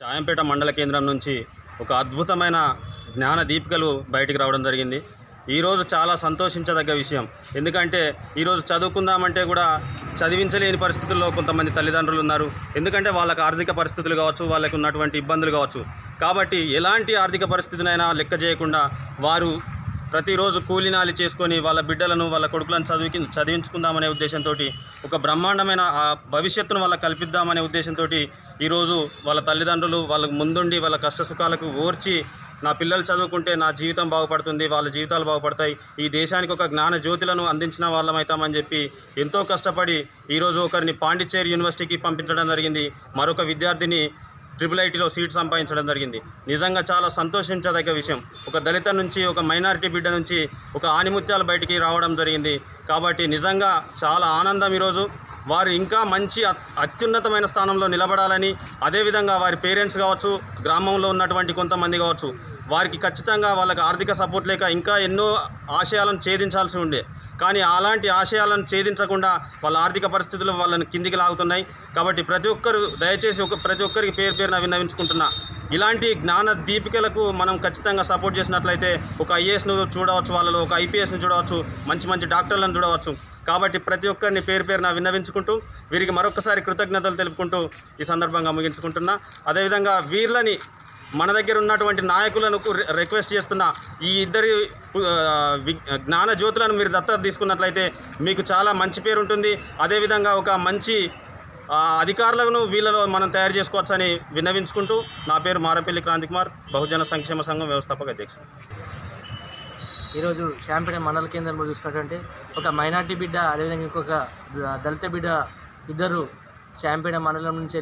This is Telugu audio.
చాయంపేట మండల కేంద్రం నుంచి ఒక అద్భుతమైన జ్ఞాన దీపికలు బయటికి రావడం జరిగింది. ఈరోజు చాలా సంతోషించదగ్గ విషయం. ఎందుకంటే ఈరోజు చదువుకుందామంటే కూడా చదివించలేని పరిస్థితుల్లో కొంతమంది తల్లిదండ్రులు ఉన్నారు. ఎందుకంటే వాళ్ళకి ఆర్థిక పరిస్థితులు కావచ్చు వాళ్ళకి ఉన్నటువంటి ఇబ్బందులు కావచ్చు. కాబట్టి ఎలాంటి ఆర్థిక పరిస్థితినైనా లెక్క చేయకుండా వారు ప్రతిరోజు కూలినాలి చేసుకొని వాళ్ళ బిడ్డలను వాళ్ళ కొడుకులను చదివి చదివించుకుందామనే ఉద్దేశంతో ఒక బ్రహ్మాండమైన ఆ భవిష్యత్తును వాళ్ళకి కల్పిద్దామనే ఉద్దేశంతో ఈరోజు వాళ్ళ తల్లిదండ్రులు వాళ్ళకు ముందుండి వాళ్ళ కష్ట సుఖాలకు ఓర్చి నా పిల్లలు చదువుకుంటే నా జీవితం బాగుపడుతుంది వాళ్ళ జీవితాలు బాగుపడతాయి ఈ దేశానికి ఒక జ్ఞాన జ్యోతులను అందించిన వాళ్ళమవుతామని చెప్పి ఎంతో కష్టపడి ఈరోజు ఒకరిని పాండిచ్చేరి యూనివర్సిటీకి పంపించడం జరిగింది. మరొక విద్యార్థిని ట్రిపుల్ ఐటీలో సీట్ సంపాదించడం జరిగింది. నిజంగా చాలా సంతోషించదగ్గ విషయం. ఒక దళిత నుంచి ఒక మైనారిటీ బిడ్డ నుంచి ఒక ఆనిముత్యాలు బయటికి రావడం జరిగింది. కాబట్టి నిజంగా చాలా ఆనందం ఈరోజు. వారు ఇంకా మంచి అత్యున్నతమైన స్థానంలో నిలబడాలని అదేవిధంగా వారి పేరెంట్స్ కావచ్చు గ్రామంలో ఉన్నటువంటి కొంతమంది కావచ్చు వారికి ఖచ్చితంగా వాళ్ళకి ఆర్థిక సపోర్ట్ లేక ఇంకా ఎన్నో ఆశయాలను ఛేదించాల్సి ఉండే. కానీ అలాంటి ఆశయాలను ఛేదించకుండా వాళ్ళ ఆర్థిక పరిస్థితులు వాళ్ళని కిందికి లాగుతున్నాయి. కాబట్టి ప్రతి ఒక్కరు దయచేసి ఒక ప్రతి ఒక్కరికి పేరు పేరున విన్నవించుకుంటున్నా ఇలాంటి జ్ఞాన దీపికలకు మనం ఖచ్చితంగా సపోర్ట్ చేసినట్లయితే ఒక ఐఏఎస్ను చూడవచ్చు వాళ్ళలో ఒక ఐపీఎస్ను చూడవచ్చు మంచి మంచి డాక్టర్లను చూడవచ్చు. కాబట్టి ప్రతి ఒక్కరిని పేరు పేరున విన్నవించుకుంటూ వీరికి మరొకసారి కృతజ్ఞతలు తెలుపుకుంటూ ఈ సందర్భంగా ముగించుకుంటున్నా. అదేవిధంగా వీళ్ళని మన దగ్గర ఉన్నటువంటి నాయకులను రి- రిక్వెస్ట్ చేస్తున్న ఈ ఇద్దరి జ్ఞాన జ్యోతులను మీరు దత్తత తీసుకున్నట్లయితే మీకు చాలా మంచి పేరు ఉంటుంది. అదేవిధంగా ఒక మంచి అధికారులను వీళ్ళలో మనం తయారు చేసుకోవచ్చని విన్నవించుకుంటూ నా పేరు మారపల్లి క్రాంతికుమార్ బహుజన సంక్షేమ సంఘం వ్యవస్థాపక అధ్యక్షుడు. ఈరోజు శాంపేట మండల కేంద్రంలో చూసినటువంటి ఒక మైనార్టీ బిడ్డ అదేవిధంగా ఇంకొక దళిత బిడ్డ ఇద్దరు శాంపేట మండలం నుంచి